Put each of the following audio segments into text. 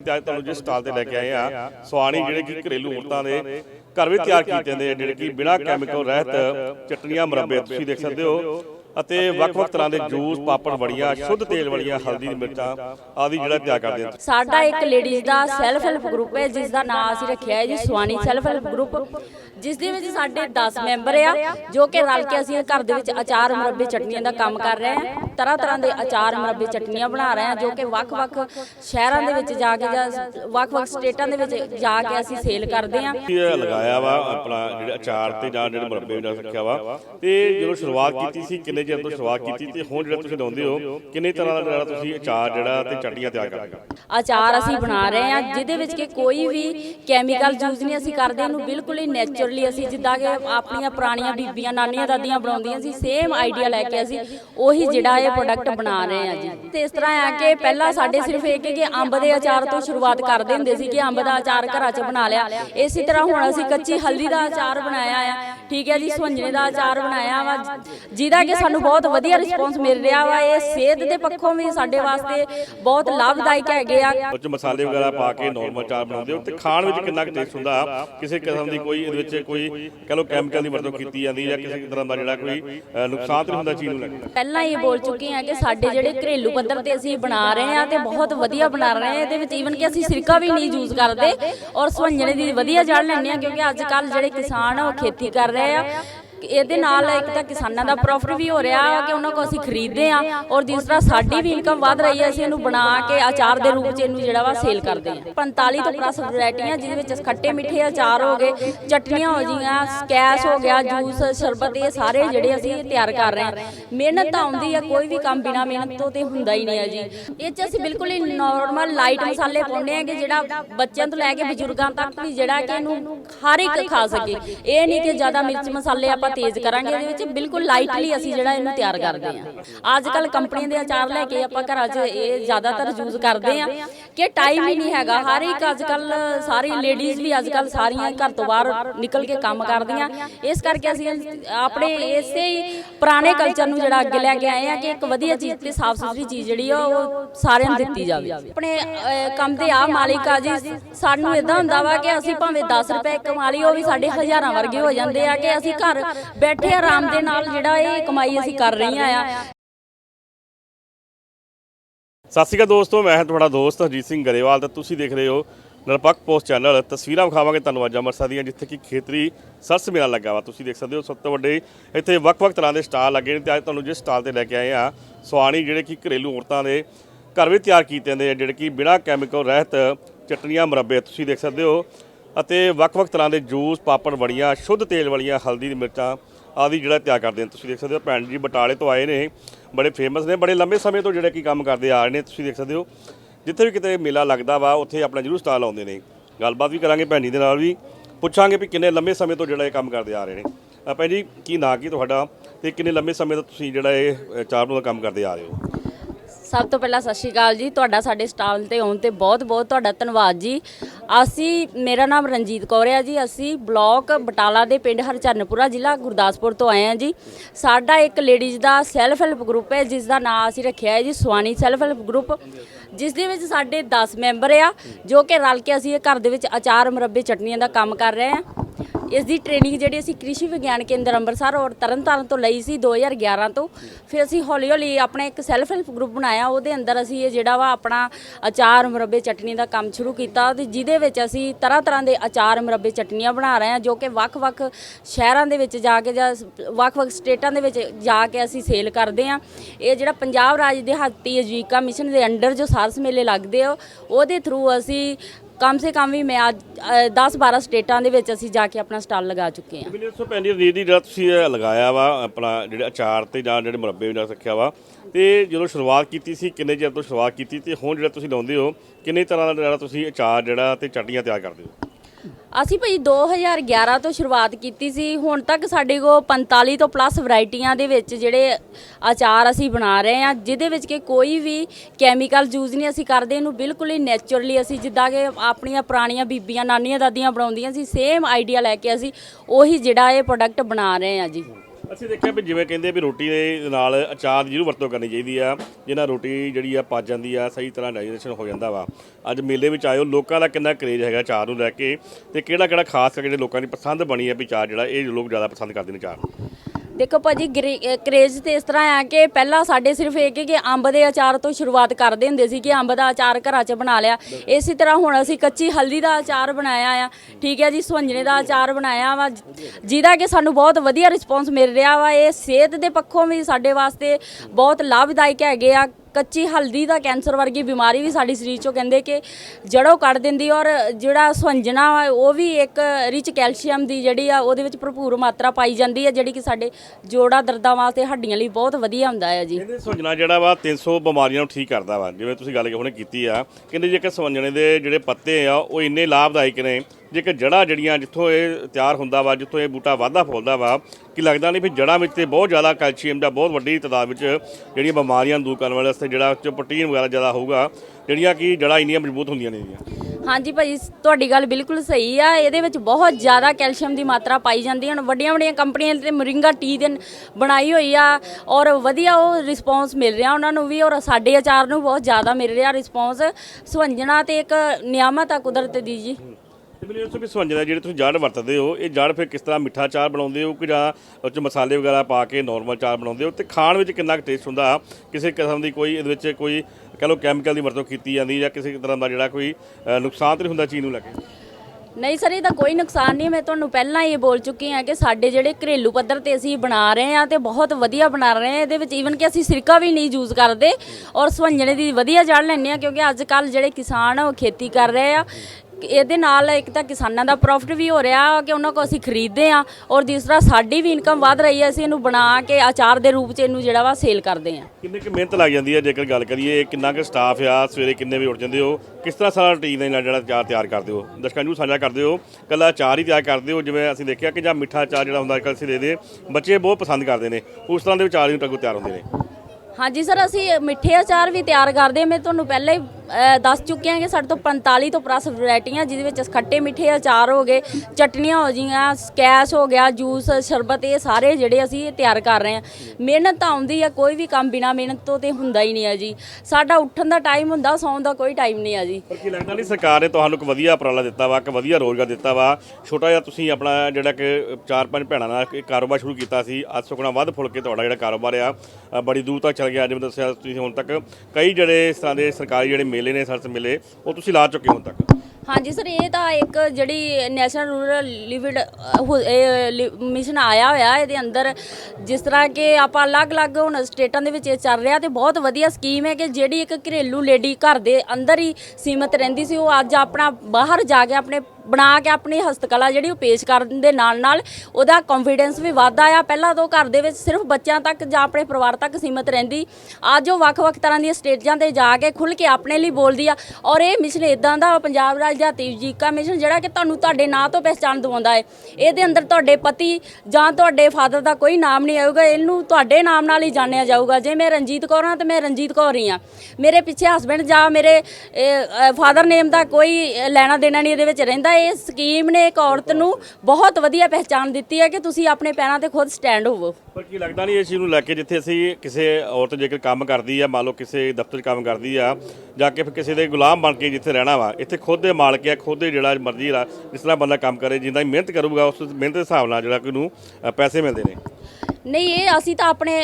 ਤੇ ਅੱਜ ਤੁਹਾਨੂੰ ਜਿਸ ਸਟਾਲ ਤੇ ਲੈ ਕੇ ਆਏ ਆ, ਸਵਾਣੀ ਜਿਹੜੇ ਕਿ ਘਰੇਲੂ ਔਰਤਾਂ ਦੇ ਘਰ ਵਿੱਚ ਤਿਆਰ ਕੀਤੇ ਜਾਂਦੇ ਜਿਹੜੇ ਕਿ ਬਿਨਾਂ ਕੈਮੀਕਲ ਰਹਿਤ ਚਟਨੀਆਂ ਮੁਰੱਬੇ, ਤੁਸੀਂ ਦੇਖ ਸਕਦੇ ਹੋ। ਅਤੇ ਵੱਖ-ਵੱਖ ਤਰ੍ਹਾਂ ਦੇ ਜੂਸ, ਪਾਪੜ ਵੜੀਆਂ, ਸ਼ੁੱਧ ਤੇਲ ਵਾਲੀਆਂ ਹਲਦੀ ਮਿਰਚਾਂ ਆਦਿ ਜਿਹੜਾ ਤਿਆਰ ਕਰਦੇ ਆ। ਸਾਡਾ ਇੱਕ ਲੇਡੀਜ਼ ਦਾ ਸੈਲਫ ਹੈਲਪ ਗਰੁੱਪ ਹੈ, ਜਿਸ ਦਾ ਨਾਮ ਅਸੀਂ ਰੱਖਿਆ ਹੈ ਜੀ ਸਵਾਨੀ ਸੈਲਫ ਹੈਲਪ ਗਰੁੱਪ ਜਿਸ ਦੇ ਵਿੱਚ ਸਾਡੇ 10 ਮੈਂਬਰ ਆ, ਜੋ ਕਿ ਰਲ ਕੇ ਅਸੀਂ ਘਰ ਦੇ ਵਿੱਚ ਅਚਾਰ ਮੁਰੱਬੇ ਚਟਨੀਆਂ ਦਾ ਕੰਮ ਕਰ ਰਹੇ ਹਾਂ ਤਰ੍ਹਾਂ ਤਰ੍ਹਾਂ ਦੇ ਅਚਾਰ ਮੁਰੱਬੇ ਚਟਨੀਆਂ ਬਣਾ ਰਹੇ ਹਾਂ ਜੋ ਕਿ ਵੱਖ-ਵੱਖ ਸ਼ਹਿਰਾਂ ਦੇ ਵਿੱਚ ਜਾ ਕੇ ਜਾਂ ਵੱਖ-ਵੱਖ ਸਟੇਟਾਂ ਦੇ ਵਿੱਚ ਜਾ ਕੇ ਅਸੀਂ ਸੇਲ ਕਰਦੇ ਹਾਂ। ਇਹ ਲਗਾਇਆ ਵਾ ਆਪਣਾ ਜਿਹੜੇ ਅਚਾਰ ਤੇ ਜਾਂ ਜਿਹੜੇ ਮੁਰੱਬੇ ਨਾਲ ਰੱਖਿਆ ਵਾ। ਤੇ ਜਦੋਂ ਸ਼ੁਰੂਆਤ ਕੀਤੀ ਸੀ ਕਿੰਨੇ ਚਿਰ ਤੋਂ ਸ਼ੁਰੂਆਤ ਕੀਤੀ ਤੇ ਹੁਣ ਜਿਹੜਾ ਤੁਸੀਂ ਲਾਉਂਦੇ ਹੋ ਕਿੰਨੇ ਤਰ੍ਹਾਂ ਦਾ ਜਿਹੜਾ ਤੁਸੀਂ ਅਚਾਰ ਜਿਹੜਾ ਤੇ ਚਟਨੀਆਂ ਤਿਆਰ ਕਰਦੇ ਅਚਾਰ ਅਸੀਂ ਬਣਾ ਰਹੇ ਹਾਂ ਜਿਹਦੇ ਵਿੱਚ ਕਿ ਕੋਈ ਵੀ ਕੈਮੀਕਲ ਯੂਜ਼ ਨਹੀਂ ਅਸੀਂ ਕਰਦੇ ਇਹਨੂੰ ਬਿਲਕੁਲ ਹੀ ਨੇਚਰਲੀ ਅਸੀਂ ਜਿੱਦਾਂ ਕਿ ਆਪਣੀਆਂ ਪੁਰਾਣੀਆਂ ਬੀਬੀਆਂ ਨਾਨੀਆਂ ਦਾਦੀਆਂ ਬਣਾਉਂਦੀਆਂ ਸੀ ਸੇਮ ਆਈਡੀਆ ਲੈ ਕੇ ਅਸੀਂ ਉਹੀ ਜਿਹੜਾ ਇਹ ਪ੍ਰੋਡਕਟ ਬਣਾ ਰਹੇ ਆ ਜੀ। ਤੇ ਇਸ ਤਰ੍ਹਾਂ ਆ ਕਿ ਪਹਿਲਾਂ ਸਾਡੇ ਸਿਰਫ ਇਹ ਕਿ ਅੰਬ ਦੇ ਅਚਾਰ ਤੋਂ ਸ਼ੁਰੂਆਤ ਕਰਦੇ ਹੁੰਦੇ ਸੀ ਕਿ ਅੰਬ ਦਾ ਅਚਾਰ ਘਰਾਂ 'ਚ ਬਣਾ ਲਿਆ। ਇਸੇ ਤਰ੍ਹਾਂ ਹੁਣ ਅਸੀਂ ਕੱਚੀ ਹਲਦੀ ਦਾ ਅਚਾਰ ਬਣਾਇਆ ਆ। ਠੀਕ ਹੈ ਜੀ ਸੁਹੰਜਣੇ ਦਾ ਅਚਾਰ ਬਣਾਇਆ ਵਾ। ਜਿਹਦਾ ਕਿ ਸਾਨੂੰ ਬਹੁਤ ਵਧੀਆ ਰਿਸਪੌਂਸ ਮਿਲ ਰਿਹਾ ਵਾ। ਇਹ ਸਿਹਤ ਦੇ ਪੱਖੋਂ ਵੀ ਸਾਡੇ ਵਾਸਤੇ ਬਹੁਤ ਲਾਭਦਾਇਕ ਹੈਗੇ ਆ। ਉਹ ਚ ਮਸਾਲੇ ਵਗੈਰਾ ਪਾ ਕੇ ਨਾਰਮਲ ਚਾਰ ਬਣਾਉਂਦੇ ਹੋ ਤੇ ਖਾਣ ਵਿੱਚ ਕਿੰਨਾ ਕੁ ਟੇਸਟ ਹੁੰਦਾ? ਕਿਸੇ ਕਿਸਮ ਦੀ ਕੋਈ ਇਹਦੇ ਵਿੱਚ ਕੋਈ ਕਹ ਲਓ ਕੈਮੀਕਲ ਦੀ ਵਰਤੋਂ ਕੀਤੀ ਜਾਂਦੀ ਜਾਂ ਕਿਸੇ ਤਰ੍ਹਾਂ ਦਾ ਜਿਹੜਾ ਕੋਈ ਨੁਕਸਾਨ ਤਾਂ ਨਹੀਂ ਹੁੰਦਾ ਚੀਜ਼ ਨੂੰ ਲੈ ਕੇ ਪਹਿਲਾਂ ਹੀ ਬੋਲ ਚੁੱਕੇ ਹਾਂ ਕਿ ਸਾਡੇ ਜਿਹੜੇ ਘਰੇਲੂ ਪੱਧਰ ਤੇ ਅਸੀਂ ਬਣਾ ਰਹੇ ਹਾਂ ਤੇ ਬਹੁਤ ਵਧੀਆ ਬਣਾ ਰਹੇ ਹਾਂ। ਇਹਦੇ ਵਿੱਚ ਈਵਨ ਕਿ ਅਸੀਂ ਸਿਰਕਾ ਵੀ ਨਹੀਂ ਯੂਜ਼ ਕਰਦੇ। ਔਰ ਸੁਹੰਜਣੇ ਦੀ ਵਧੀਆ ਜੜ ਲੈਂਦੇ ਹਾਂ ਕਿਉਂਕਿ ਅੱਜ ਕੱਲ ਜਿਹੜੇ ਕਿਸਾਨ ਆ ਉਹ ਖੇਤੀ ਕਰ ਰਹੇ ਆ ਇਹਦੇ ਨਾਲ ਇੱਕ ਤਾਂ ਕਿਸਾਨਾਂ ਦਾ ਪ੍ਰੋਫਿਟ ਵੀ ਹੋ ਰਿਹਾ ਕਿ ਉਹਨਾਂ ਕੋਲ ਅਸੀਂ ਖਰੀਦਦੇ ਆ ਔਰ ਦੂਸਰਾ ਸਾਡੀ ਵੀ ਇਨਕਮ ਵਧ ਰਹੀ ਹੈ ਅਸੀਂ ਇਹਨੂੰ ਬਣਾ ਕੇ ਅਚਾਰ ਦੇ ਰੂਪ 'ਚ ਇਹਨੂੰ ਜਿਹੜਾ ਵਾ ਸੇਲ ਕਰਦੇ ਆ 45 ਤੋਂ ਪਲੱਸ ਵੈਰਾਈਟੀਆਂ ਜਿਹਦੇ ਵਿੱਚ ਖੱਟੇ ਮਿੱਠੇ ਅਚਾਰ ਹੋ ਗਏ ਚਟਨੀਆਂ ਹੋ ਜੀਆਂ ਸਕੈਸ਼ ਹੋ ਗਿਆ ਜੂਸ ਸ਼ਰਬਤ ਇਹ ਸਾਰੇ ਜਿਹੜੇ ਅਸੀਂ ਤਿਆਰ ਕਰ ਰਹੇ ਹਾਂ। ਮਿਹਨਤ ਤਾਂ ਆਉਂਦੀ ਆ ਕੋਈ ਵੀ ਕੰਮ ਬਿਨਾ ਮਿਹਨਤ ਤੋਂ ਤੇ ਹੁੰਦਾ ਹੀ ਨਹੀਂ ਆ ਜੀ ਇਹ 'ਚ ਅਸੀਂ ਬਿਲਕੁਲ ਹੀ ਨਾਰਮਲ ਲਾਈਟ ਮਸਾਲੇ ਪਾਉਂਦੇ ਆ ਕਿ ਜਿਹੜਾ ਬੱਚਿਆਂ ਤੋਂ ਲੈ ਕੇ ਬਜ਼ੁਰਗਾਂ ਤੱਕ ਵੀ ਜਿਹੜਾ ਕਿ ਇਹਨੂੰ ਹਰ ਇੱਕ ਖਾ ਸਕੇ ਇਹ ਨਹੀਂ ਕਿ ਜ਼ਿਆਦਾ ਮਿਰਚ ਮਸਾਲੇ ਆਪਾਂ ਤੇਜ਼ ਕਰਾਂਗੇ ਇਹਦੇ ਵਿੱਚ। ਬਿਲਕੁਲ ਲਾਈਟਲੀ ਅਸੀਂ ਜਿਹੜਾ ਇਹਨੂੰ ਤਿਆਰ ਕਰਦੇ ਆ ਅੱਜ ਕੱਲ ਕੰਪਨੀਆਂ ਦੇ ਅਚਾਰ ਲੈ ਕੇ ਆਪਾਂ ਘਰਾਂ 'ਚ ਇਹ ਜ਼ਿਆਦਾਤਰ ਯੂਜ਼ ਕਰਦੇ ਆ ਕਿ ਟਾਈਮ ਹੀ ਨਹੀਂ ਹੈਗਾ। ਹਰ ਇੱਕ ਅੱਜ ਕੱਲ ਸਾਰੀ ਲੇਡੀਜ਼ ਵੀ ਅੱਜ ਕੱਲ ਸਾਰੀਆਂ ਘਰ ਤੋਂ ਬਾਹਰ ਨਿਕਲ ਕੇ ਕੰਮ ਕਰਦੀਆਂ। ਇਸ ਕਰਕੇ ਅਸੀਂ ਆਪਣੇ ਇਸੇ ਹੀ ਪੁਰਾਣੇ ਕਲਚਰ ਨੂੰ ਜਿਹੜਾ ਅੱਗੇ ਲੈ ਕੇ ਆਏ ਆ ਕਿ ਇੱਕ ਵਧੀਆ ਚੀਜ਼ ਤੇ ਸਾਫ਼ ਸੁਥਰੀ ਚੀਜ਼ ਜਿਹੜੀ ਆ ਉਹ ਸਾਰਿਆਂ ਨੂੰ ਦਿੱਤੀ ਜਾਵੇ। ਆਪਣੇ ਕੰਮ ਦੇ ਆ ਮਾਲਿਕ ਆ ਜੀ ਸਾਨੂੰ ਇਦਾਂ ਹੁੰਦਾ ਵਾ ਕਿ ਅਸੀਂ ਭਾਵੇਂ 10 ਰੁਪਏ ਕਮਾ ਲਈ ਉਹ ਵੀ ਸਾਡੇ ਹਜ਼ਾਰਾਂ ਵਰਗੇ ਹੋ ਜਾਂਦੇ ਆ ਕਿ ਅਸੀਂ ਘਰ ਬੈਠੇ ਆਰਾਮ ਦੇ ਨਾਲ ਜਿਹੜਾ ਇਹ ਕਮਾਈ ਅਸੀਂ ਕਰ ਰਹੀਆਂ ਆ। ਸਤਿ ਸ਼੍ਰੀ ਅਕਾਲ ਦੋਸਤੋ, ਮੈਂ ਹਾਂ ਤੁਹਾਡਾ ਦੋਸਤ ਹਰਜੀਤ ਸਿੰਘ ਗਰੇਵਾਲ ਤੇ ਤੁਸੀਂ ਦੇਖ ਰਹੇ ਹੋ ਨਿਰਪੱਖ ਪੋਸਟ ਚੈਨਲ। ਤਸਵੀਰਾਂ ਵਿਖਾਵਾਂਗੇ ਤੁਹਾਨੂੰ ਅੱਜ ਅੰਮ੍ਰਿਤਸਰ ਦੀਆਂ, ਜਿੱਥੇ ਕਿ ਖੇਤਰੀ ਸਰਸ ਮੇਲਾ ਲੱਗਾ ਵਾ। ਤੁਸੀਂ ਦੇਖ ਸਕਦੇ ਹੋ, ਸਭ ਤੋਂ ਵੱਡੇ ਇੱਥੇ ਵੱਖ-ਵੱਖ ਤਰ੍ਹਾਂ ਦੇ ਸਟਾਲ ਲੱਗੇ ਨੇ ਤੇ ਅੱਜ ਤੁਹਾਨੂੰ ਜਿਸ ਸਟਾਲ ਤੇ ਲੈ ਕੇ ਆਏ ਆ ਸੁਆਣੀ ਜਿਹੜੇ ਕਿ ਘਰੇਲੂ ਔਰਤਾਂ ਦੇ ਘਰ ਵਿੱਚ ਤਿਆਰ ਕੀਤੇ ਜਾਂਦੇ ਆ ਜਿਹੜੇ ਕਿ ਬਿਨਾਂ ਕੈਮੀਕਲ ਰਹਿਤ ਚਟਨੀਆਂ ਮੁਰੱਬੇ। ਤੁਸੀਂ ਦੇਖ ਸਕਦੇ ਹੋ ਅਤੇ ਵੱਖ-ਵੱਖ ਤਰ੍ਹਾਂ ਦੇ ਜੂਸ, ਪਾਪੜ ਵੜੀਆਂ, ਸ਼ੁੱਧ ਤੇਲ ਵਾਲੀਆਂ ਹਲਦੀ ਦੀ ਮਿਰਚਾਂ ਆਦਿ ਜਿਹੜਾ ਤਿਆਰ ਕਰਦੇ ਨੇ। ਤੁਸੀਂ ਦੇਖ ਸਕਦੇ ਹੋ ਭੈਣ ਜੀ ਬਟਾਲੇ ਤੋਂ ਆਏ ਨੇ ਬੜੇ ਫੇਮਸ ਨੇ, ਬੜੇ ਲੰਬੇ ਸਮੇਂ ਤੋਂ ਜਿਹੜੇ ਕੀ ਕੰਮ ਕਰਦੇ ਆ ਰਹੇ ਨੇ, ਤੁਸੀਂ ਦੇਖ ਸਕਦੇ ਹੋ। ਜਿੱਥੇ ਵੀ ਕਿਤੇ ਮੇਲਾ ਲੱਗਦਾ ਵਾ, ਉੱਥੇ ਆਪਣਾ ਜਰੂਰ ਸਟਾਲ ਆਉਂਦੇ ਨੇ। ਗੱਲਬਾਤ ਵੀ ਕਰਾਂਗੇ ਭੈਣ ਜੀ ਦੇ ਨਾਲ ਵੀ। ਪੁੱਛਾਂਗੇ ਵੀ ਕਿੰਨੇ ਲੰਬੇ ਸਮੇਂ ਤੋਂ ਜਿਹੜਾ ਇਹ ਕੰਮ ਕਰਦੇ ਆ ਰਹੇ ਨੇ। ਭੈਣ ਜੀ, ਕੀ ਨਾਂ, ਕੀ ਤੁਹਾਡਾ? ਤੇ ਕਿੰਨੇ ਲੰਬੇ ਸਮੇਂ ਤੋਂ ਤੁਸੀਂ ਜਿਹੜਾ ਇਹ ਚਾਰ ਨੂੰ ਦਾ ਕੰਮ ਕਰਦੇ ਆ ਰਹੇ ਹੋ? ਸਭ ਤੋਂ ਪਹਿਲਾਂ ਸਤਿ ਸ਼੍ਰੀ ਅਕਾਲ ਜੀ। ਤੁਹਾਡਾ ਸਾਡੇ ਸਟਾਲ ਤੇ ਆਉਣ ਤੇ ਬਹੁਤ ਬਹੁਤ ਤੁਹਾਡਾ ਧੰਨਵਾਦ ਜੀ। ਅਸੀਂ, ਮੇਰਾ ਨਾਮ ਰਣਜੀਤ ਕੌਰ ਹੈ ਜੀ। ਅਸੀਂ ਬਲਾਕ ਬਟਾਲਾ ਦੇ ਪਿੰਡ ਹਰਚਰਨਪੁਰਾ ਜ਼ਿਲ੍ਹਾ ਗੁਰਦਾਸਪੁਰ ਤੋਂ ਆਏ ਹਾਂ ਜੀ। ਸਾਡਾ ਇੱਕ ਲੇਡੀਜ਼ ਦਾ ਸੈਲਫ ਹੈਲਪ ਗਰੁੱਪ ਹੈ ਜਿਸ ਦਾ ਨਾਮ ਅਸੀਂ ਰੱਖਿਆ ਹੈ ਜੀ ਸੁਆਣੀ ਸੈਲਫ ਹੈਲਪ ਗਰੁੱਪ ਜਿਸ ਦੇ ਵਿੱਚ ਸਾਡੇ 10 ਮੈਂਬਰ ਆ, ਜੋ ਕਿ ਰਲ ਕੇ ਅਸੀਂ ਇਹ ਘਰ ਦੇ ਵਿੱਚ ਅਚਾਰ ਮੁਰੱਬੇ ਚਟਨੀਆਂ ਦਾ ਕੰਮ ਕਰ ਰਹੇ ਹਾਂ ਇਸ ਦੀ ਟ੍ਰੇਨਿੰਗ ਜਿਹੜੀ ਅਸੀਂ ਕ੍ਰਿਸ਼ੀ ਵਿਗਿਆਨ ਕੇਂਦਰ ਅੰਮ੍ਰਿਤਸਰ ਔਰ ਤਰਨਤਾਰਨ ਤੋਂ ਲਈ ਸੀ 2011 ਤੋਂ। ਫਿਰ ਅਸੀਂ ਹੌਲੀ ਹੌਲੀ ਆਪਣਾ ਇੱਕ ਸੈਲਫ ਹੈਲਪ ਗਰੁੱਪ ਬਣਾਇਆ। ਉਹਦੇ ਅੰਦਰ ਅਸੀਂ ਇਹ ਜਿਹੜਾ ਵਾ ਆਪਣਾ ਅਚਾਰ ਮੁਰੱਬੇ ਚਟਨੀ ਦਾ ਕੰਮ ਸ਼ੁਰੂ ਕੀਤਾ ਤੇ ਜਿਹਦੇ ਵਿੱਚ ਅਸੀਂ ਤਰ੍ਹਾਂ ਤਰ੍ਹਾਂ ਦੇ ਅਚਾਰ ਮੁਰੱਬੇ ਚਟਨੀਆਂ ਬਣਾ ਰਹੇ ਹਾਂ, ਜੋ ਕਿ ਵੱਖ-ਵੱਖ ਸ਼ਹਿਰਾਂ ਦੇ ਵਿੱਚ ਜਾ ਕੇ ਜਾਂ ਵੱਖ-ਵੱਖ ਸਟੇਟਾਂ ਦੇ ਵਿੱਚ ਜਾ ਕੇ ਅਸੀਂ ਸੇਲ ਕਰਦੇ ਹਾਂ। ਇਹ ਜਿਹੜਾ ਪੰਜਾਬ ਰਾਜ ਦੇ ਹੱਤੀ ਅਜੀਵਿਕਾ ਮਿਸ਼ਨ ਦੇ ਅੰਡਰ ਜੋ ਸਾਰਸ ਮੇਲੇ ਲੱਗਦੇ ਆ, ਉਹਦੇ ਥਰੂ ਅਸੀਂ ਕਮ ਸੇ ਕਮ ਵੀ ਮੈਂ ਅੱਜ 10-12 ਸਟੇਟਾਂ ਦੇ ਵਿੱਚ ਅਸੀਂ ਜਾ ਕੇ ਆਪਣਾ ਸਟਾਲ ਲਗਾ ਚੁੱਕੇ ਹਾਂ। ਮੈਨੂੰ ਦੱਸੋ ਭੈਣ ਦੀ ਜਿਹੜਾ ਤੁਸੀਂ ਇਹ ਲਗਾਇਆ ਵਾ, ਆਪਣਾ ਜਿਹੜੇ ਅਚਾਰ ਤੇ ਜਾਂ ਜਿਹੜੇ ਮੁਰੱਬੇ ਜਿਹੜਾ ਰੱਖਿਆ ਵਾ। ਤੇ ਜਦੋਂ ਸ਼ੁਰੂਆਤ ਕੀਤੀ ਸੀ, ਕਿੰਨੇ ਚਿਰ ਤੋਂ ਸ਼ੁਰੂਆਤ ਕੀਤੀ ਤੇ ਹੁਣ ਜਿਹੜਾ ਤੁਸੀਂ ਲਾਉਂਦੇ ਹੋ, ਕਿੰਨੇ ਤਰ੍ਹਾਂ ਦਾ ਜਿਹੜਾ ਤੁਸੀਂ ਅਚਾਰ ਜਿਹੜਾ ਤੇ ਚਟਨੀਆਂ ਤਿਆਰ ਕਰਦੇ ਹੋ? ਅਸੀਂ ਭਾਈ 2011 ਤੋਂ ਸ਼ੁਰੂਆਤ ਕੀਤੀ ਸੀ। ਹੁਣ ਤੱਕ ਸਾਡੇ ਕੋਲ 45 ਤੋਂ ਪਲੱਸ ਵੈਰਾਈਟੀਆਂ ਦੇ ਵਿੱਚ ਜਿਹੜੇ ਅਚਾਰ ਅਸੀਂ ਬਣਾ ਰਹੇ ਹਾਂ, ਜਿਹਦੇ ਵਿੱਚ ਕਿ ਕੋਈ ਵੀ ਕੈਮੀਕਲ ਯੂਜ਼ ਨਹੀਂ ਅਸੀਂ ਕਰਦੇ। ਇਹਨੂੰ ਬਿਲਕੁਲ ਹੀ ਨੇਚਰਲੀ ਅਸੀਂ ਜਿੱਦਾਂ ਕਿ ਆਪਣੀਆਂ ਪੁਰਾਣੀਆਂ ਬੀਬੀਆਂ, ਨਾਨੀਆਂ, ਦਾਦੀਆਂ ਬਣਾਉਂਦੀਆਂ ਸੀ ਸੇਮ ਆਈਡੀਆ ਲੈ ਕੇ ਅਸੀਂ ਉਹੀ ਜਿਹੜਾ ਇਹ ਪ੍ਰੋਡਕਟ ਬਣਾ ਰਹੇ ਹਾਂ ਜੀ। ਅਸੀਂ ਦੇਖਿਆ ਵੀ ਜਿਵੇਂ ਕਹਿੰਦੇ ਵੀ ਰੋਟੀ ਦੇ ਨਾਲ ਅਚਾਰ ਦੀ ਜ਼ਰੂਰ ਵਰਤੋਂ ਕਰਨੀ ਚਾਹੀਦੀ ਆ ਜਿਹਨਾਂ ਰੋਟੀ ਜਿਹੜੀ ਆ ਪਚ ਜਾਂਦੀ ਆ, ਸਹੀ ਤਰ੍ਹਾਂ ਡਾਈਜੈਸ਼ਨ ਹੋ ਜਾਂਦਾ ਵਾ। ਅੱਜ ਮੇਲੇ ਵਿੱਚ ਆਇਓ, ਲੋਕਾਂ ਦਾ ਕਿੰਨਾ ਕਰੇਜ ਹੈਗਾ ਅਚਾਰ ਨੂੰ ਲੈ ਕੇ, ਤੇ ਕਿਹੜਾ ਕਿਹੜਾ ਖਾਸ ਕਰਕੇ ਜਿਹੜੇ ਲੋਕਾਂ ਦੀ ਪਸੰਦ ਬਣੀ ਆ ਵੀ ਅਚਾਰ ਜਿਹੜਾ, ਇਹ ਲੋਕ ਜ਼ਿਆਦਾ ਪਸੰਦ ਕਰਦੇ ਨੇ ਅਚਾਰ ਦੇਖੋ ਭਾਜੀ ਕਰੇਜ਼ ਤੇ ਇਸ ਤਰ੍ਹਾਂ ਆ ਕਿ ਪਹਿਲਾਂ ਸਾਡੇ ਸਿਰਫ ਇਹ ਕਿ ਕਿ ਅੰਬ ਦੇ ਅਚਾਰ ਤੋਂ ਸ਼ੁਰੂਆਤ ਕਰਦੇ ਹੁੰਦੇ ਸੀ ਕਿ ਅੰਬ ਦਾ ਅਚਾਰ ਘਰਾਂ 'ਚ ਬਣਾ ਲਿਆ। ਇਸੇ ਤਰ੍ਹਾਂ ਹੁਣ ਅਸੀਂ ਕੱਚੀ ਹਲਦੀ ਦਾ ਅਚਾਰ ਬਣਾਇਆ ਆ। ਠੀਕ ਹੈ ਜੀ ਸੁਹੰਜਣੇ ਦਾ ਅਚਾਰ ਬਣਾਇਆ ਵਾ ਜਿਹਦਾ ਕਿ ਸਾਨੂੰ ਬਹੁਤ ਵਧੀਆ ਰਿਸਪੌਂਸ ਮਿਲ ਰਿਹਾ ਵਾ। ਇਹ ਸਿਹਤ ਦੇ ਪੱਖੋਂ ਵੀ ਸਾਡੇ ਵਾਸਤੇ ਬਹੁਤ ਲਾਭਦਾਇਕ ਹੈਗੇ ਆ। ਕੱਚੀ ਹਲਦੀ ਦਾ ਕੈਂਸਰ ਵਰਗੀ ਬਿਮਾਰੀ ਵੀ ਸਾਡੀ ਸਰੀਰ ਚੋਂ ਕਹਿੰਦੇ ਕਿ ਜੜੋਂ ਕੱਢ ਦਿੰਦੀ ਔਰ ਜਿਹੜਾ ਸੁਹੰਜਣਾ ਵਾ, ਉਹ ਵੀ ਇੱਕ ਰਿਚ ਕੈਲਸ਼ੀਅਮ ਦੀ ਜਿਹੜੀ ਆ, ਉਹਦੇ ਵਿੱਚ ਭਰਪੂਰ ਮਾਤਰਾ ਪਾਈ ਜਾਂਦੀ ਹੈ, ਜਿਹੜੀ ਕਿ ਸਾਡੇ ਜੋੜਾਂ, ਦਰਦਾਂ ਵਾਸਤੇ ਹੱਡੀਆਂ ਲਈ ਬਹੁਤ ਵਧੀਆ ਹੁੰਦਾ ਹੈ ਜੀ। ਕਹਿੰਦੇ ਸੁੰਜਣਾ ਜਿਹੜਾ ਵਾ 300 ਬਿਮਾਰੀਆਂ ਨੂੰ ਠੀਕ ਕਰਦਾ ਵਾ। ਜਿਵੇਂ ਤੁਸੀਂ ਗੱਲ ਹੁਣੇ ਕੀਤੀ ਆ, ਕਹਿੰਦੇ ਜੇ ਕਿ ਸੁੰਜਣੇ ਦੇ ਜਿਹੜੇ ਪੱਤੇ ਆ, ਉਹ ਇੰਨੇ ਲਾਭਦਾਇਕ ਨੇ ਜੇਕਰ ਜੜ੍ਹਾਂ ਜਿਹੜੀਆਂ ਜਿੱਥੋਂ ਇਹ ਤਿਆਰ ਹੁੰਦਾ ਵਾ, ਜਿੱਥੋਂ ਇਹ ਬੂਟਾ ਵਾਧਾ ਫੁੱਲਦਾ ਵਾ, ਕਿ ਲੱਗਦਾ ਨਹੀਂ ਵੀ ਜੜ੍ਹਾਂ ਵਿੱਚ ਤੇ ਬਹੁਤ ਜ਼ਿਆਦਾ ਕੈਲਸ਼ੀਅਮ ਦਾ ਬਹੁਤ ਵੱਡੀ ਤਾਦਾਦ ਵਿੱਚ ਜਿਹੜੀਆਂ ਬਿਮਾਰੀਆਂ ਨੂੰ ਦੂਰ ਕਰਨ ਵਾਲੇ ਵਾਸਤੇ ਜਿਹੜਾ ਉੱਚ ਪ੍ਰੋਟੀਨ ਵਗੈਰਾ ਜ਼ਿਆਦਾ ਹੋਊਗਾ, ਜਿਹੜੀਆਂ ਕਿ ਜੜ੍ਹਾਂ ਇੰਨੀਆਂ ਮਜ਼ਬੂਤ ਹੁੰਦੀਆਂ ਨੇ ਇਹਦੀਆਂ ਹਾਂਜੀ ਭਾਜੀ, ਤੁਹਾਡੀ ਗੱਲ ਬਿਲਕੁਲ ਸਹੀ ਆ, ਇਹਦੇ ਵਿੱਚ ਬਹੁਤ ਜ਼ਿਆਦਾ ਕੈਲਸ਼ੀਅਮ ਦੀ ਮਾਤਰਾ ਪਾਈ ਜਾਂਦੀ ਹੈ ਵੱਡੀਆਂ ਵੱਡੀਆਂ ਕੰਪਨੀਆਂ ਤੇ ਮੋਰਿੰਗਾ ਟੀ ਦੇ ਬਣਾਈ ਹੋਈ ਆ, ਔਰ ਵਧੀਆ ਉਹ ਰਿਸਪੌਂਸ ਮਿਲ ਰਿਹਾ ਉਹਨਾਂ ਨੂੰ ਵੀ, ਔਰ ਸਾਡੇ ਆਚਾਰ ਨੂੰ ਬਹੁਤ ਜ਼ਿਆਦਾ ਮਿਲ ਰਿਹਾ ਰਿਸਪੌਂਸ ਸੁਹੰਜਣਾ ਤੇ ਇੱਕ ਨਿਆਮਤ ਆ ਕੁਦਰਤ ਦੀ ਜੀ। ਤੇ ਮੈਨੂੰ ਇਹ ਦੱਸੋ ਜਿਹੜੇ ਤੁਸੀਂ ਜੜ ਵਰਤਦੇ ਹੋ ਇਹ ਜੜ ਫਿਰ ਕਿਸ ਤਰ੍ਹਾਂ ਮਿੱਠਾ ਚਾਰ ਬਣਾਉਂਦੇ ਹੋ ਕਿ ਜਾਂ ਉਹ 'ਚ ਮਸਾਲੇ ਵਗੈਰਾ ਪਾ ਕੇ ਨਾਰਮਲ ਚਾਰ ਬਣਾਉਂਦੇ ਹੋ? ਤੇ ਖਾਣ ਵਿੱਚ ਕਿੰਨਾ ਕੁ ਟੇਸਟ ਹੁੰਦਾ? ਕਿਸੇ ਕਿਸਮ ਦੀ ਕੋਈ ਇਹਦੇ ਵਿੱਚ ਕੋਈ ਕਹ ਲਓ ਕੈਮੀਕਲ ਦੀ ਵਰਤੋਂ ਕੀਤੀ ਜਾਂਦੀ ਜਾਂ ਕਿਸੇ ਤਰ੍ਹਾਂ ਦਾ ਜਿਹੜਾ ਕੋਈ ਅ, ਨੁਕਸਾਨ ਤਾਂ ਨਹੀਂ ਹੁੰਦਾ ਚੀਜ਼ ਨੂੰ ਲੈ ਕੇ? ਨਹੀਂ ਸਰ ਇਹਦਾ ਕੋਈ ਨੁਕਸਾਨ ਨਹੀਂ ਮੈਂ ਤੁਹਾਨੂੰ ਪਹਿਲਾਂ ਹੀ ਇਹ ਬੋਲ ਚੁੱਕੀ ਹਾਂ ਕਿ ਸਾਡੇ ਜਿਹੜੇ ਘਰੇਲੂ ਪੱਧਰ ਤੇ ਅਸੀਂ ਬਣਾ ਰਹੇ ਹਾਂ ਤੇ ਬਹੁਤ ਵਧੀਆ ਬਣਾ ਰਹੇ ਹਾਂ ਇਹਦੇ ਵਿੱਚ ਈਵਨ ਕਿ ਅਸੀਂ ਸਿਰਕਾ ਵੀ ਨਹੀਂ ਯੂਜ਼ ਕਰਦੇ ਔਰ ਸੁਹੰਜਣੇ ਦੀ ਵਧੀਆ ਜੜ ਲੈਂਦੇ ਹਾਂ ਕਿਉਂਕਿ ਅੱਜ ਕੱਲ ਜਿਹੜੇ ਕਿਸਾਨ ਆ ਉਹ ਖੇਤੀ ਕਰ ਰਹੇ ਆ ਇਹਦੇ ਨਾਲ ਇੱਕ ਤਾਂ ਕਿਸਾਨਾਂ ਦਾ ਪ੍ਰੋਫਿਟ ਵੀ ਹੋ ਰਿਹਾ ਕਿ ਉਹਨਾਂ ਕੋ ਅਸੀਂ ਖਰੀਦਦੇ ਆ ਔਰ ਦੂਸਰਾ ਸਾਡੀ ਵੀ ਇਨਕਮ ਵਧ ਰਹੀ ਹੈ ਅਸੀਂ ਇਹਨੂੰ ਬਣਾ ਕੇ ਅਚਾਰ ਦੇ ਰੂਪ ਚ ਇਹਨੂੰ ਜਿਹੜਾ ਵਾ ਸੇਲ ਕਰਦੇ ਆ ਕਿੰਨੇ ਕੁ ਮਿਹਨਤ ਲੱਗ ਜਾਂਦੀ ਹੈ? ਜੇਕਰ ਗੱਲ ਕਰੀਏ ਕਿੰਨਾ ਕੁ ਸਟਾਫ ਆ? ਸਵੇਰੇ ਕਿੰਨੇ ਵਜੇ ਉੱਠ ਜਾਂਦੇ ਹੋ? ਕਿਸ ਤਰ੍ਹਾਂ ਸਾਰਾ ਰੁਟੀਨ ਦੇ ਨਾਲ ਜਿਹੜਾ ਚਾਰ ਤਿਆਰ ਕਰਦੇ ਹੋ? ਦਰਸ਼ਕਾਂ ਨੂੰ ਸਾਂਝਾ ਕਰਦੇ ਹੋ। ਕੱਲਾ ਚਾਰ ਹੀ ਤਿਆਰ ਕਰਦੇ ਹੋ ਜਿਵੇਂ ਅਸੀਂ ਦੇਖਿਆ ਕਿ ਜਾਂ ਮਿੱਠਾ ਚਾਰ ਜਿਹੜਾ ਹੁੰਦਾ ਅੱਜਕੱਲ੍ਹ ਅਸੀਂ ਦੇ ਦੇ। ਬੱਚੇ ਬਹੁਤ ਪਸੰਦ ਕਰਦੇ ਨੇ। ਉਸ ਤਰ੍ਹਾਂ ਦੇ ਵਿਚਾਰ ਹੀ ਟੱਗੂ ਤਿਆਰ ਹੁੰਦੇ ਨੇ। ਹਾਂਜੀ ਸਰ ਅਸੀਂ ਮਿੱਠੇ ਅਚਾਰ ਵੀ ਤਿਆਰ ਕਰਦੇ ਹਾਂ। ਮੈਂ ਤੁਹਾਨੂੰ ਪਹਿਲਾਂ ਹੀ ਦੱਸ ਚੁੱਕੇ ਹਾਂ ਕਿ ਸਾਡੇ ਤੋਂ 45 ਤੋਂ ਪਲੱਸ ਵੈਰਾਈਟੀਆਂ, ਜਿਹਦੇ ਵਿੱਚ ਖੱਟੇ ਮਿੱਠੇ ਅਚਾਰ ਹੋ ਗਏ, ਚਟਨੀਆਂ ਹੋ ਜੀਆਂ ਸਕੈਸ਼ ਹੋ ਗਿਆ, ਜੂਸ, ਸ਼ਰਬਤ, ਇਹ ਸਾਰੇ ਜਿਹੜੇ ਅਸੀਂ ਤਿਆਰ ਕਰ ਰਹੇ ਹਾਂ। ਮਿਹਨਤ ਤਾਂ ਆਉਂਦੀ ਆ, ਕੋਈ ਵੀ ਕੰਮ ਬਿਨਾ ਮਿਹਨਤ ਤੋਂ ਤੇ ਹੁੰਦਾ ਹੀ ਨਹੀਂ ਆ ਜੀ। ਸਾਡਾ ਉੱਠਣ ਦਾ ਟਾਈਮ ਹੁੰਦਾ, ਸੌਣ ਦਾ ਕੋਈ ਟਾਈਮ ਨਹੀਂ ਆ ਜੀ। ਪਰ ਕੀ ਲੱਗਦਾ ਨਹੀਂ ਸਰਕਾਰ ਨੇ ਤੁਹਾਨੂੰ ਇੱਕ ਵਧੀਆ ਉਪਰਾਲਾ ਦਿੱਤਾ ਵਾ, ਇੱਕ ਵਧੀਆ ਰੋਜ਼ਗਾਰ ਦਿੱਤਾ ਵਾ? ਛੋਟਾ ਜਿਹਾ ਤੁਸੀਂ ਆਪਣਾ ਜਿਹੜਾ ਕਿ ਚਾਰ ਪੰਜ ਭੈਣਾਂ ਨਾਲ ਇੱਕ ਕਾਰੋਬਾਰ ਸ਼ੁਰੂ ਕੀਤਾ ਸੀ, ਅੱਜ ਸੁਖਣਾ ਵੱਧ ਫੁੱਲ ਕੇ ਤੁਹਾਡਾ ਜਿਹੜਾ ਕਾਰੋਬਾਰ ਆ ਬੜੀ ਦੂਰ ਤੱਕ ਚਲ ਗਿਆ। ਜਿਵੇਂ ਦੱਸਿਆ ਤੁਸੀਂ ਹੁਣ ਤੱਕ, ਕਈ ਜਿਹੜੇ ਇਸ ਤਰ੍ਹਾਂ ਦੇ ਸਰਕਾਰੀ ਜਿਹੜੇ ਮੇਲੇ ਨੇ ਸਰਸ ਮੇਲੇ, ਉਹ ਤੁਸੀਂ ਲਾ ਚੁੱਕੇ ਹੋ ਹੁਣ ਤੱਕ? ਹਾਂਜੀ ਸਰ, ਇਹ ਤਾਂ ਇੱਕ ਜਿਹੜੀ ਨੈਸ਼ਨਲ ਰੂਰਲ ਲਿਵਿਡ ਮਿਸ਼ਨ ਆਇਆ ਹੋਇਆ, ਇਹਦੇ ਅੰਦਰ ਜਿਸ ਤਰ੍ਹਾਂ ਕਿ ਆਪਾਂ ਅਲੱਗ-ਅਲੱਗ ਹੁਣ ਸਟੇਟਾਂ ਦੇ ਵਿੱਚ ਇਹ ਚੱਲ ਰਿਹਾ ਤੇ ਬਹੁਤ ਵਧੀਆ ਸਕੀਮ ਹੈ ਕਿ ਜਿਹੜੀ ਇੱਕ ਘਰੇਲੂ ਲੇਡੀ ਘਰ ਦੇ ਅੰਦਰ ਹੀ ਸੀਮਤ ਰਹਿੰਦੀ ਸੀ, ਉਹ ਅੱਜ ਆਪਣਾ ਬਾਹਰ ਜਾ ਕੇ ਆਪਣੇ ਬਣਾ ਕੇ ਆਪਣੀ ਹਸਤਕਲਾ ਜਿਹੜੀ ਉਹ ਪੇਸ਼ ਕਰਨ ਦੇ ਨਾਲ ਨਾਲ ਉਹਦਾ ਕੌਨਫੀਡੈਂਸ ਵੀ ਵੱਧਦਾ ਆ। ਪਹਿਲਾਂ ਤੋਂ ਘਰ ਦੇ ਵਿੱਚ ਸਿਰਫ ਬੱਚਿਆਂ ਤੱਕ ਜਾਂ ਆਪਣੇ ਪਰਿਵਾਰ ਤੱਕ ਸੀਮਤ ਰਹਿੰਦੀ। ਅੱਜ ਉਹ ਵੱਖ-ਵੱਖ ਤਰ੍ਹਾਂ ਦੀਆਂ ਸਟੇਜਾਂ ਤੇ ਜਾ ਕੇ ਖੁੱਲ ਕੇ ਆਪਣੇ ਲਈ ਬੋਲਦੀ ਆ। ਔਰ ਇਹ ਮਿਸ਼ਨ ਇਦਾਂ ਦਾ ਪੰਜਾਬ ਰਾਜ ਦਾ ਜੀਕਾ ਮਿਸ਼ਨ ਜਿਹੜਾ ਕਿ ਤੁਹਾਨੂੰ ਤੁਹਾਡੇ ਨਾਂ ਤੋਂ ਪਹਿਚਾਣ ਦਿਵਾਉਂਦਾ ਹੈ ਇਹਦੇ ਅੰਦਰ ਤੁਹਾਡੇ ਪਤੀ ਜਾਂ ਤੁਹਾਡੇ ਫਾਦਰ ਦਾ ਕੋਈ ਨਾਮ ਨਹੀਂ ਆਊਗਾ। ਇਹਨੂੰ ਤੁਹਾਡੇ ਨਾਮ ਨਾਲ ਹੀ ਜਾਣਿਆ ਜਾਊਗਾ। ਜੇ ਮੈਂ ਰਣਜੀਤ ਕੌਰ ਹਾਂ ਤੇ ਮੈਂ ਰਣਜੀਤ ਕੌਰ ਹੀ ਹਾਂ। ਮੇਰੇ ਪਿੱਛੇ ਹਸਬੰਡ ਜਾਂ ਮੇਰੇ ਫਾਦਰ ਨੇਮ ਦਾ ਕੋਈ ਲੈਣਾ ਦੇਣਾ ਨਹੀਂ ਇਹਦੇ ਵਿੱਚ ਰਹਿੰਦਾ। ਇਹ ਸਕੀਮ ਨੇ ਇੱਕ ਔਰਤ ਨੂੰ ਬਹੁਤ ਵਧੀਆ ਪਹਿਚਾਣ ਦਿੱਤੀ ਹੈ ਕਿ ਤੁਸੀਂ ਆਪਣੇ ਪੈਰਾਂ ਤੇ ਖੁਦ ਸਟੈਂਡ ਹੋਵੋ। ਪਰ ਕੀ ਲੱਗਦਾ ਨਹੀਂ ਇਸ ਚੀਜ਼ ਨੂੰ ਲੈ ਕੇ ਜਿੱਥੇ ਅਸੀਂ ਕਿਸੇ ਔਰਤ ਜੇਕਰ ਕੰਮ ਕਰਦੀ ਆ ਮੰਨ ਲਓ ਕਿਸੇ ਦਫ਼ਤਰ 'ਚ ਕੰਮ ਕਰਦੀ ਆ ਜਾ ਕੇ ਫਿਰ ਕਿਸੇ ਦੇ ਗੁਲਾਮ ਬਣ ਕੇ ਜਿੱਥੇ ਰਹਿਣਾ ਵਾ ਇੱਥੇ ਖੁਦ ਦੇ ਮਾਲਕ ਆ ਖੁਦ ਦੇ ਜਿਹੜਾ ਮਰਜ਼ੀ ਦਾ ਜਿਸ ਤਰ੍ਹਾਂ ਬੰਦਾ ਕੰਮ ਕਰੇ ਜਿੰਦਾ ਮਿਹਨਤ ਕਰੂਗਾ ਉਸ ਮਿਹਨਤ ਦੇ ਹਿਸਾਬ ਨਾਲ ਜਿਹੜਾ ਕਿ ਉਹਨੂੰ ਅ, ਪੈਸੇ ਮਿਲਦੇ ਨੇ। ਨਹੀਂ ਇਹ ਅਸੀਂ ਤਾਂ ਆਪਣੇ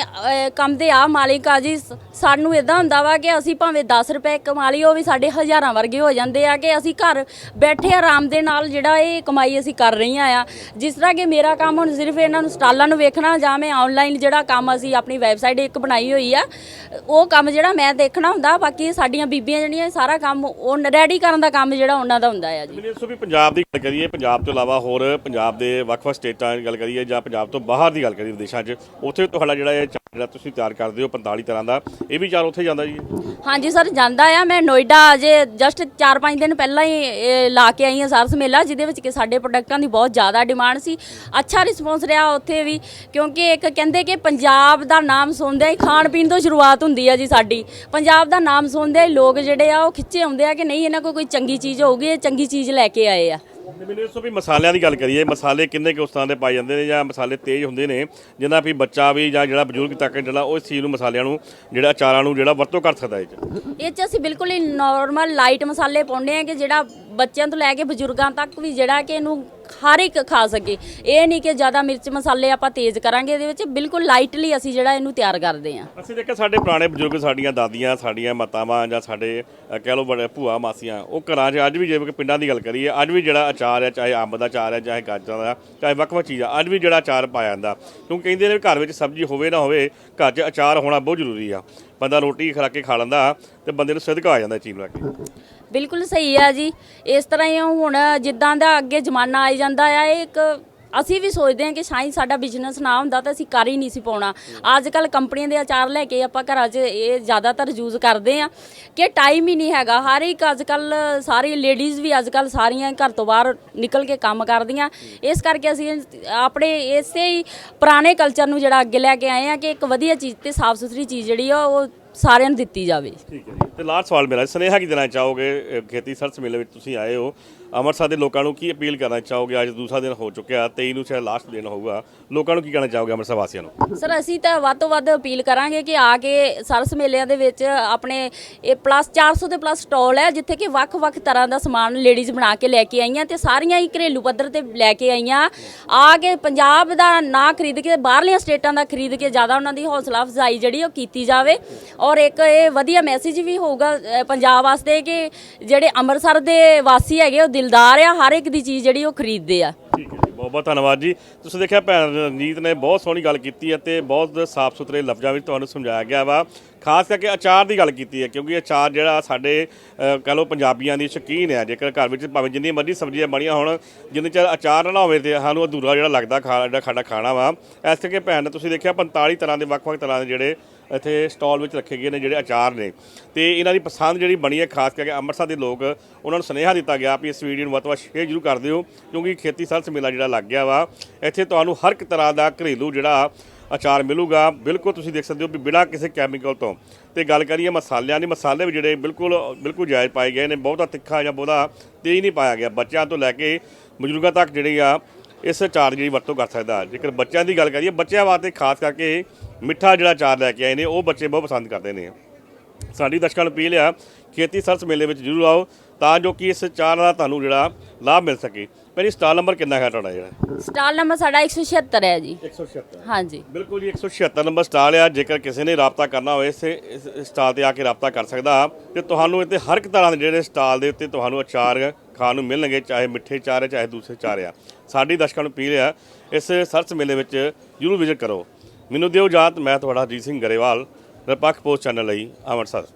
ਕੰਮ ਦੇ ਆ ਮਾਲਿਕ ਆ ਜੀ ਸਾਨੂੰ ਇਦਾਂ ਹੁੰਦਾ ਵਾ ਕਿ ਅਸੀਂ ਭਾਵੇਂ 10 ਰੁਪਏ ਕਮਾ ਲਈ ਉਹ ਵੀ ਸਾਡੇ ਹਜ਼ਾਰਾਂ ਵਰਗੇ ਹੋ ਜਾਂਦੇ ਆ ਕਿ ਅਸੀਂ ਘਰ ਬੈਠੇ ਆਰਾਮ ਦੇ ਨਾਲ ਜਿਹੜਾ ਇਹ ਕਮਾਈ ਅਸੀਂ ਕਰ ਰਹੀਆਂ ਆ। ਜਿਸ ਤਰ੍ਹਾਂ ਕਿ ਮੇਰਾ ਕੰਮ ਹੁਣ ਸਿਰਫ ਇਹਨਾਂ ਨੂੰ ਸਟਾਲਾਂ ਨੂੰ ਵੇਖਣਾ, ਜਾਂ ਮੈਂ ਆਨਲਾਈਨ ਜਿਹੜਾ ਕੰਮ ਅਸੀਂ ਆਪਣੀ ਵੈਬਸਾਈਟ ਇੱਕ ਬਣਾਈ ਹੋਈ ਆ, ਉਹ ਕੰਮ ਜਿਹੜਾ ਮੈਂ ਦੇਖਣਾ ਹੁੰਦਾ, ਬਾਕੀ ਸਾਡੀਆਂ ਬੀਬੀਆਂ ਜਿਹੜੀਆਂ ਸਾਰਾ ਕੰਮ ਉਹ ਰੈਡੀ ਕਰਨ ਦਾ ਕੰਮ ਜਿਹੜਾ ਉਹਨਾਂ ਦਾ ਹੁੰਦਾ ਆ ਜੀ। ਮੈਨੂੰ ਦੱਸੋ ਵੀ ਪੰਜਾਬ ਦੀ ਗੱਲ ਕਰੀਏ, ਪੰਜਾਬ ਤੋਂ ਇਲਾਵਾ ਹੋਰ ਪੰਜਾਬ ਦੇ ਵੱਖ-ਵੱਖ ਸਟੇਟਾਂ ਦੀ ਗੱਲ ਕਰੀਏ, ਜਾਂ ਪੰਜਾਬ ਤੋਂ ਬਾਹਰ ਦੀ ਗੱਲ ਕਰੀਏ ਵਿਦੇਸ਼ਾਂ 'ਚ, ਉੱਥੇ ਤੁਹਾਡਾ ਜਿਹੜਾ ਇਹ ਜਿਹੜਾ ਤੁਸੀਂ ਤਿਆਰ ਕਰਦੇ ਹੋ 45 ਤਰ੍ਹਾਂ ਦਾ, ਇਹ ਵੀ ਚਾਰ ਉੱਥੇ ਜਾਂਦਾ ਜੀ? ਹਾਂਜੀ ਸਰ, ਜਾਂਦਾ ਆ। ਮੈਂ ਨੋਇਡਾ ਅਜੇ ਜਸਟ 4-5 ਦਿਨ ਪਹਿਲਾਂ ਹੀ, ਇਹ, ਲਾ ਕੇ ਆਈ ਹਾਂ ਸਰਸ ਮੇਲਾ, ਜਿਹਦੇ ਵਿੱਚ ਕਿ ਸਾਡੇ ਪ੍ਰੋਡਕਟਾਂ ਦੀ ਬਹੁਤ ਜ਼ਿਆਦਾ ਡਿਮਾਂਡ ਸੀ। ਅੱਛਾ ਰਿਸਪੌਂਸ ਰਿਹਾ ਉੱਥੇ ਵੀ, ਕਿਉਂਕਿ ਇੱਕ ਕਹਿੰਦੇ ਕਿ ਪੰਜਾਬ ਦਾ ਨਾਮ ਸੁਣਦੇ ਹੀ ਖਾਣ ਪੀਣ ਤੋਂ ਸ਼ੁਰੂਆਤ ਹੁੰਦੀ ਆ ਜੀ ਸਾਡੀ। ਪੰਜਾਬ ਦਾ ਨਾਮ ਸੁਣਦੇ ਹੀ ਲੋਕ ਜਿਹੜੇ ਆ, ਉਹ ਖਿੱਚੇ ਆਉਂਦੇ ਆ ਕਿ ਨਹੀਂ, ਇਹਨਾਂ ਕੋਲ ਕੋਈ ਚੰਗੀ ਚੀਜ਼ ਹੋਊਗੀ, ਇਹ ਚੰਗੀ ਚੀਜ਼ ਲੈ ਕੇ ਆਏ ਆ। ਮੈਨੂੰ ਦੱਸੋ ਵੀ ਮਸਾਲਿਆਂ ਦੀ ਗੱਲ ਕਰੀਏ, ਮਸਾਲੇ ਕਿੰਨੇ ਕੁ ਉਸ ਤਰ੍ਹਾਂ ਦੇ ਪਾਏ ਜਾਂਦੇ ਨੇ ਜਾਂ ਮਸਾਲੇ ਤੇਜ਼ ਹੁੰਦੇ ਨੇ ਜਿਹਨਾਂ ਵੀ ਬੱਚਾ ਵੀ ਜਾਂ ਜਿਹੜਾ ਬਜ਼ੁਰਗ ਤੱਕ ਜਿਹੜਾ ਉਹ ਇਸ ਚੀਜ਼ ਨੂੰ ਮਸਾਲਿਆਂ ਨੂੰ, ਜਿਹੜਾ ਅਚਾਰਾਂ ਨੂੰ ਜਿਹੜਾ ਵਰਤੋਂ ਕਰ ਸਕਦਾ ਇਹ 'ਚ? ਇਹ ਚ ਅਸੀਂ ਬਿਲਕੁਲ ਹੀ ਨਾਰਮਲ ਲਾਈਟ ਮਸਾਲੇ ਪਾਉਂਦੇ ਆ ਕਿ ਜਿਹੜਾ ਬੱਚਿਆਂ ਤੋਂ ਲੈ ਕੇ ਬਜ਼ੁਰਗਾਂ ਤੱਕ ਵੀ ਜਿਹੜਾ ਕਿ ਇਹਨੂੰ ਹਰ ਇੱਕ ਖਾ ਸਕੇ। ਇਹ ਨਹੀਂ ਕਿ ਜ਼ਿਆਦਾ ਮਿਰਚ ਮਸਾਲੇ ਆਪਾਂ ਤੇਜ਼ ਕਰਾਂਗੇ ਇਹਦੇ ਵਿੱਚ ਬਿਲਕੁਲ ਲਾਈਟਲੀ ਅਸੀਂ ਜਿਹੜਾ ਇਹਨੂੰ ਤਿਆਰ ਕਰਦੇ ਹਾਂ। ਅਸੀਂ ਦੇਖਿਆ ਸਾਡੇ ਪੁਰਾਣੇ ਬਜ਼ੁਰਗ ਸਾਡੀਆਂ ਦਾਦੀਆਂ ਸਾਡੀਆਂ ਮਾਤਾਵਾਂ ਜਾਂ ਸਾਡੇ ਅ, ਕਹਿ ਲਓ ਬੜੇ ਭੂਆ ਮਾਸੀਆਂ ਉਹ ਘਰਾਂ 'ਚ ਅੱਜ ਵੀ ਜਿਵੇਂ ਕਿ ਪਿੰਡਾਂ ਦੀ ਗੱਲ ਕਰੀਏ ਅੱਜ ਵੀ ਜਿਹੜਾ ਅਚਾਰ ਹੈ ਚਾਹੇ ਅੰਬ ਦਾ ਅਚਾਰ ਹੈ ਚਾਹੇ ਗਾਜਰਾਂ ਦਾ ਚਾਹੇ ਵੱਖ-ਵੱਖ ਚੀਜ਼ਾਂ ਅੱਜ ਵੀ ਜਿਹੜਾ ਅਚਾਰ ਪਾਇਆ ਜਾਂਦਾ। ਕਿਉਂਕਿ ਕਹਿੰਦੇ ਨੇ ਵੀ ਘਰ ਵਿੱਚ ਸਬਜ਼ੀ ਹੋਵੇ ਨਾ ਹੋਵੇ ਘਰ 'ਚ ਅਚਾਰ ਹੋਣਾ ਬਹੁਤ ਜ਼ਰੂਰੀ ਆ। ਬੰਦਾ ਰੋਟੀ ਖਾ ਕੇ ਖਾ ਲੈਂਦਾ ਤੇ ਬੰਦੇ ਨੂੰ ਸਿੱਧਕਾ ਆ ਜਾਂਦਾ ਇਹ ਚੀਜ਼ ਲੈ ਕੇ। ਬਿਲਕੁਲ ਸਹੀ ਆ ਜੀ। ਇਸ ਤਰ੍ਹਾਂ ਹੀ ਹੁਣ ਜਿੱਦਾਂ ਦਾ ਅੱਗੇ ਜ਼ਮਾਨਾ ਆਈ ਜਾਂਦਾ ਆ, ਇਹ ਇੱਕ ਅਸੀਂ ਵੀ ਸੋਚਦੇ ਹਾਂ ਕਿ ਸ਼ਾਇਦ ਸਾਡਾ ਬਿਜ਼ਨਸ ਨਾ ਹੁੰਦਾ ਤਾਂ ਅਸੀਂ ਕਰ ਹੀ ਨਹੀਂ ਸੀ ਪਾਉਣਾ। ਅੱਜ ਕੱਲ ਕੰਪਨੀਆਂ ਦੇ ਅਚਾਰ ਲੈ ਕੇ ਆਪਾਂ ਘਰਾਂ 'ਚ ਇਹ ਜ਼ਿਆਦਾਤਰ ਯੂਜ਼ ਕਰਦੇ ਆ ਕਿ ਟਾਈਮ ਹੀ ਨਹੀਂ ਹੈਗਾ। ਹਰ ਇੱਕ ਅੱਜ ਕੱਲ ਸਾਰੀ ਲੇਡੀਜ਼ ਵੀ ਅੱਜ ਕੱਲ ਸਾਰੀਆਂ ਘਰ ਤੋਂ ਬਾਹਰ ਨਿਕਲ ਕੇ ਕੰਮ ਕਰਦੀਆਂ। ਇਸ ਕਰਕੇ ਅਸੀਂ ਆਪਣੇ ਇਸੇ ਹੀ ਪੁਰਾਣੇ ਕਲਚਰ ਨੂੰ ਜਿਹੜਾ ਅੱਗੇ ਲੈ ਕੇ ਆਏ ਆ ਕਿ ਇੱਕ ਵਧੀਆ ਚੀਜ਼ ਤੇ ਸਾਫ਼ ਸੁਥਰੀ ਚੀਜ਼ ਜਿਹੜੀ ਆ, ਉਹ ਸਾਰਿਆਂ ਨੂੰ ਦਿੱਤੀ ਜਾਵੇ। ਠੀਕ ਹੈ ਜੀ। ਤੇ ਲਾਸਟ ਸਵਾਲ ਮੇਰਾ ਸੁਨੇਹਾ ਕੀ ਦੇਣਾ ਚਾਹੋਗੇ? ਅ, ਖੇਤੀ ਸਰਸ ਮੇਲੇ ਵਿੱਚ ਤੁਸੀਂ ਆਏ ਹੋ। ਅੰਮ੍ਰਿਤਸਰ ਦੇ ਲੋਕਾਂ ਨੂੰ ਕੀ ਅਪੀਲ ਕਰਨਾ ਚਾਹੋਗੇ? ਅੱਜ ਦੂਸਰਾ ਦਿਨ ਹੋ ਚੁੱਕਿਆ 23 ਨੂੰ ਸ਼ਾਇਦ ਲਾਸਟ ਦਿਨ ਹੋਊਗਾ। ਲੋਕਾਂ ਨੂੰ ਕੀ ਕਹਿਣਾ ਚਾਹੋਗੇ ਅੰਮ੍ਰਿਤਸਰ ਵਾਸੀਆਂ ਨੂੰ? ਸਰ, ਅਸੀਂ ਤਾਂ ਵੱਧ ਤੋਂ ਵੱਧ ਅਪੀਲ ਕਰਾਂਗੇ ਕਿ ਆ ਕੇ ਸਰਸ ਮੇਲਿਆਂ ਦੇ ਵਿੱਚ ਆਪਣੇ ਇਹ ਪਲੱਸ 400 ਦੇ ਪਲੱਸ ਸਟਾਲ ਹੈ, ਜਿੱਥੇ ਕਿ ਵੱਖ-ਵੱਖ ਤਰ੍ਹਾਂ ਦਾ ਸਮਾਨ ਲੇਡੀਜ਼ ਬਣਾ ਕੇ ਲੈ ਕੇ ਆਈਆਂ ਤੇ ਸਾਰੀਆਂ ਹੀ ਘਰੇਲੂ ਪੱਧਰ ਤੇ ਲੈ ਕੇ ਆਈਆਂ। ਆ ਕੇ ਪੰਜਾਬ ਦਾ ਨਾ ਖਰੀਦ ਕੇ, ਬਾਹਰਲੀਆਂ ਸਟੇਟਾਂ ਦਾ ਖਰੀਦ ਕੇ ਜ਼ਿਆਦਾ ਉਹਨਾਂ ਦੀ ਹੌਸਲਾ ਅਫਜ਼ਾਈ ਜਿਹੜੀ ਉਹ ਕੀਤੀ ਜਾਵੇ। ਔਰ ਇੱਕ ਇਹ ਵਧੀਆ ਮੈਸੇਜ ਵੀ ਹੋਊਗਾ ਪੰਜਾਬ ਵਾਸਤੇ ਕਿ ਜਿਹੜੇ ਅੰਮ੍ਰਿਤਸਰ ਦੇ ਵਾਸੀ ਹੈਗੇ, ਉਹ ਦਿਲਦਾਰ ਆ ਹਰ ਇੱਕ ਦੀ ਚੀਜ਼ ਜਿਹੜੀ ਉਹ ਖਰੀਦਦੇ ਆ। ਠੀਕ ਹੈ ਜੀ ਬਹੁਤ ਬਹੁਤ ਧੰਨਵਾਦ ਜੀ। ਤੁਸੀਂ ਦੇਖਿਆ ਭੈਣ ਰਣਜੀਤ ਨੇ ਬਹੁਤ ਸੋਹਣੀ ਗੱਲ ਕੀਤੀ ਹੈ ਤੇ ਬਹੁਤ ਸਾਫ਼ ਸੁਥਰੇ ਲਫ਼ਜ਼ਾਂ ਵਿੱਚ ਤੁਹਾਨੂੰ ਸਮਝਾਇਆ ਗਿਆ ਵਾ। ਖਾਸ ਕਰਕੇ ਅਚਾਰ ਦੀ ਗੱਲ ਕੀਤੀ ਹੈ ਕਿਉਂਕਿ ਅਚਾਰ ਜਿਹੜਾ ਸਾਡੇ ਅ, ਕਹਿ ਲਓ ਪੰਜਾਬੀਆਂ ਦੀ ਸ਼ੌਕੀਨ ਹੈ। ਜੇਕਰ ਘਰ ਵਿੱਚ ਭਾਵੇਂ ਜਿੰਨੀ ਮਰਜ਼ੀ ਸਬਜ਼ੀਆਂ ਬਣੀਆਂ ਹੋਣ ਜਿੰਨੇ ਚਿਰ ਅਚਾਰ ਨਾ ਹੋਵੇ ਤੇ ਸਾਨੂੰ ਅਧੂਰਾ ਜਿਹੜਾ ਲੱਗਦਾ ਖਾ ਜਿਹੜਾ ਸਾਡਾ ਖਾਣਾ ਵਾ। ਇਸ ਕਰਕੇ ਭੈਣ ਨੇ ਤੁਸੀਂ ਦੇਖਿਆ 45 ਤਰ੍ਹਾਂ ਦੇ ਵੱਖ-ਵੱਖ ਤਰ੍ਹਾਂ ਦੇ ਜਿਹੜੇ ਇੱਥੇ ਸਟਾਲ ਵਿੱਚ ਰੱਖੇ ਗਏ ਨੇ ਜਿਹੜੇ ਅਚਾਰ ਨੇ। ਤੇ ਇਹਨਾਂ ਦੀ ਪਸੰਦ ਜਿਹੜੀ ਬਣੀ ਹੈ, ਖਾਸ ਕਰਕੇ ਅੰਮ੍ਰਿਤਸਰ ਦੇ ਲੋਕ, ਉਹਨਾਂ ਨੂੰ ਸੁਨੇਹਾ ਦਿੱਤਾ ਗਿਆ ਵੀ ਇਸ ਵੀਡੀਓ ਨੂੰ ਵੱਧ ਤੋਂ ਵੱਧ ਸ਼ੇਅਰ ਜ਼ਰੂਰ ਕਰ ਦਿਓ, ਕਿਉਂਕਿ ਖੇਤੀ ਸਾਲ ਮੇਲਾ ਜਿਹੜਾ ਲੱਗ ਗਿਆ ਵਾ। ਇੱਥੇ ਤੁਹਾਨੂੰ ਹਰ ਇੱਕ ਤਰ੍ਹਾਂ ਦਾ ਘਰੇਲੂ ਜਿਹੜਾ ਅਚਾਰ ਮਿਲੂਗਾ। ਬਿਲਕੁਲ ਤੁਸੀਂ ਦੇਖ ਸਕਦੇ ਹੋ ਵੀ ਬਿਨਾਂ ਕਿਸੇ ਕੈਮੀਕਲ ਤੋਂ। ਤੇ ਗੱਲ ਕਰੀਏ ਮਸਾਲਿਆਂ ਦੀ, ਮਸਾਲੇ ਵੀ ਜਿਹੜੇ ਬਿਲਕੁਲ ਬਿਲਕੁਲ ਜਾਇਜ਼ ਪਾਏ ਗਏ ਨੇ। ਬਹੁਤਾ ਤਿੱਖਾ ਜਾਂ ਬਹੁਤਾ ਤੇਜ਼ ਨਹੀਂ ਪਾਇਆ ਗਿਆ। ਬੱਚਿਆਂ ਤੋਂ ਲੈ ਕੇ ਬਜ਼ੁਰਗਾਂ ਤੱਕ ਜਿਹੜੇ ਆ, ਇਸ ਅਚਾਰ ਦੀ ਜਿਹੜੀ ਵਰਤੋਂ ਕਰ ਸਕਦਾ। ਜੇਕਰ ਬੱਚਿਆਂ ਦੀ ਗੱਲ ਕਰੀਏ, ਬੱਚਿਆਂ ਵਾਸਤੇ ਖਾਸ ਕਰਕੇ ਮਿੱਠਾ ਜਿਹੜਾ ਅਚਾਰ ਲੈ ਕੇ ਆਏ ਨੇ ਉਹ ਬੱਚੇ ਬਹੁਤ ਪਸੰਦ ਕਰਦੇ ਨੇ। ਸਾਡੀ ਦਰਸ਼ਕਾਂ ਨੂੰ ਅਪੀਲ ਆ ਖੇਤੀ ਸਰਸ ਮੇਲੇ ਵਿੱਚ ਜ਼ਰੂਰ ਆਓ ਤਾਂ ਜੋ ਕਿ ਇਸ ਅਚਾਰ ਦਾ ਤੁਹਾਨੂੰ ਜਿਹੜਾ ਲਾਭ ਮਿਲ ਸਕੇ। ਮੇਰੀ ਸਟਾਲ ਨੰਬਰ ਕਿੰਨਾ ਹੈ ਤੁਹਾਡਾ ਜਿਹੜਾ? ਸਟਾਲ ਨੰਬਰ ਸਾਡਾ 176 ਹੈ ਜੀ। 176 ਹਾਂਜੀ। ਬਿਲਕੁਲ ਜੀ 176 ਨੰਬਰ ਸਟਾਲ ਆ ਜੇਕਰ ਕਿਸੇ ਨੇ ਰਾਬਤਾ ਕਰਨਾ ਹੋਵੇ ਇਸੇ ਇਸ ਸਟਾਲ ਤੇ ਆ ਕੇ ਰਾਬਤਾ ਕਰ ਸਕਦਾ ਤੇ ਤੁਹਾਨੂੰ ਇੱਥੇ ਹਰ ਇੱਕ ਤਰ੍ਹਾਂ ਦੇ ਜਿਹੜੇ ਸਟਾਲ ਦੇ ਉੱਤੇ ਤੁਹਾਨੂੰ ਅਚਾਰ ਖਾਣ ਨੂੰ ਮਿਲਣਗੇ ਚਾਹੇ ਮਿੱਠੇ ਚਾਰ ਹੈ ਚਾਹੇ ਦੂਸਰੇ ਚਾਰ ਆ। ਸਾਡੀ ਦਰਸ਼ਕਾਂ ਨੂੰ ਅਪੀਲ ਆ ਇਸ ਸਰਸ ਮੇਲੇ ਵਿੱਚ ਜ਼ਰੂਰ ਵਿਜ਼ਿਟ ਕਰੋ। ਮੈਨੂੰ ਦਿਓ ਜਾਤ ਮੈਂ ਤੁਹਾਡਾ ਅਜੀਤ ਸਿੰਘ ਗਰੇਵਾਲ ਨਿਰਪੱਖ ਪੋਸਟ ਚੈਨਲ ਲਈ ਅੰਮ੍ਰਿਤਸਰ।